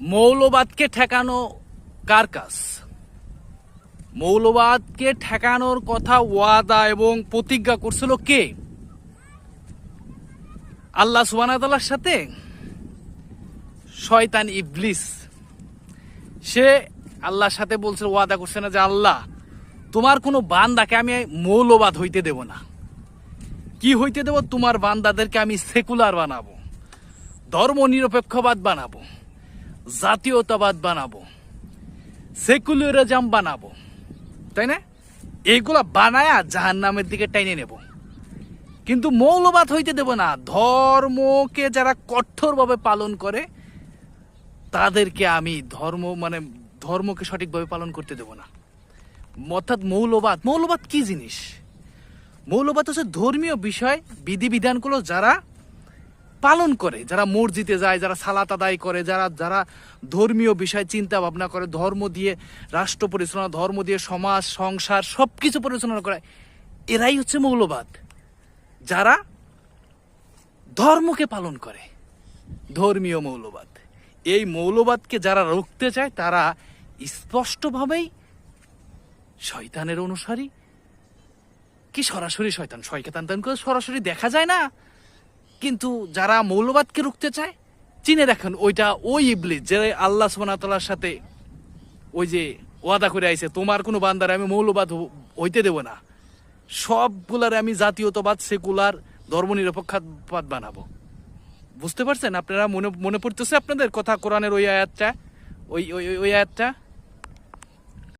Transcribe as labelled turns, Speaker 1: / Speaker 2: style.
Speaker 1: মৌলবাদকে ঠেকানো কার কাজ মৌলবাদকে ঠেকানোর কথা ওয়াদা এবং প্রতিজ্ঞা করছিল কে? আল্লাহ সুবানার সাথে? শয়তান ইবলিস। সে আল্লাহর সাথে বলছিল, ওয়াদা করছে না যে, আল্লাহ, তোমার কোনো বান্দাকে আমি মৌলবাদ হইতে দেব না। কি হইতে দেব? তোমার বান্দাদেরকে আমি সেকুলার বানাবো ধর্ম নিরপেক্ষবাদ বানাবো। জাতীয়তাবাদ বানাবো, সেকুলারিজম বানাবো, তাই না? এইগুলা বানায়া জাহান নামের দিকে টাইনে নেব। কিন্তু মৌলবাদ হইতে দেব না। ধর্মকে যারা কঠোরভাবে পালন করে, তাদেরকে আমি ধর্ম মানে ধর্মকে সঠিকভাবে পালন করতে দেব না। অর্থাৎ মৌলবাদ মৌলবাদ কি জিনিস? মৌলবাদ হচ্ছে ধর্মীয় বিষয়, বিধিবিধানগুলো যারা পালন করে, যারা মসজিদে যায়, যারা সালাত আদায় করে, যারা যারা ধর্মীয় বিষয় চিন্তা ভাবনা করে, ধর্ম দিয়ে, রাষ্ট্র পরিচালনা, ধর্ম দিয়ে, সমাজ, সংসার সব কিছু পরিচালনা করে এরাই হচ্ছে মৌলবাদ। যারা ধর্মকে পালন করে, ধর্মীয় মৌলবাদ। এই মৌলবাদকে যারা রুখতে চায়, তারা স্পষ্টভাবেই শয়তানের অনুসারী। কি সরাসরি শয়তান? শয়তান সরাসরি দেখা যায় না। কিন্তু যারা মৌলবাদকে রুখতে চায়, চিনে দেখেন ওইটা ওই ইবলিস যে আল্লাহ সোনাতলার সাথে ওই যে ওয়াদা করে আইছে, তোমার কোনো বান্দারে আমি মৌলবাদ হইতে দেব না। সবগুলার আমি জাতীয়তাবাদ, সেকুলার ধর্মনিরপেক্ষবাদ বানাবো। বুঝতে পারছেন আপনারা? মনে মনে পড়তেছে আপনাদের কথা কোরআনের ওই আয়াতটা? ওই ওই, ওই- ওই আয়াতটা?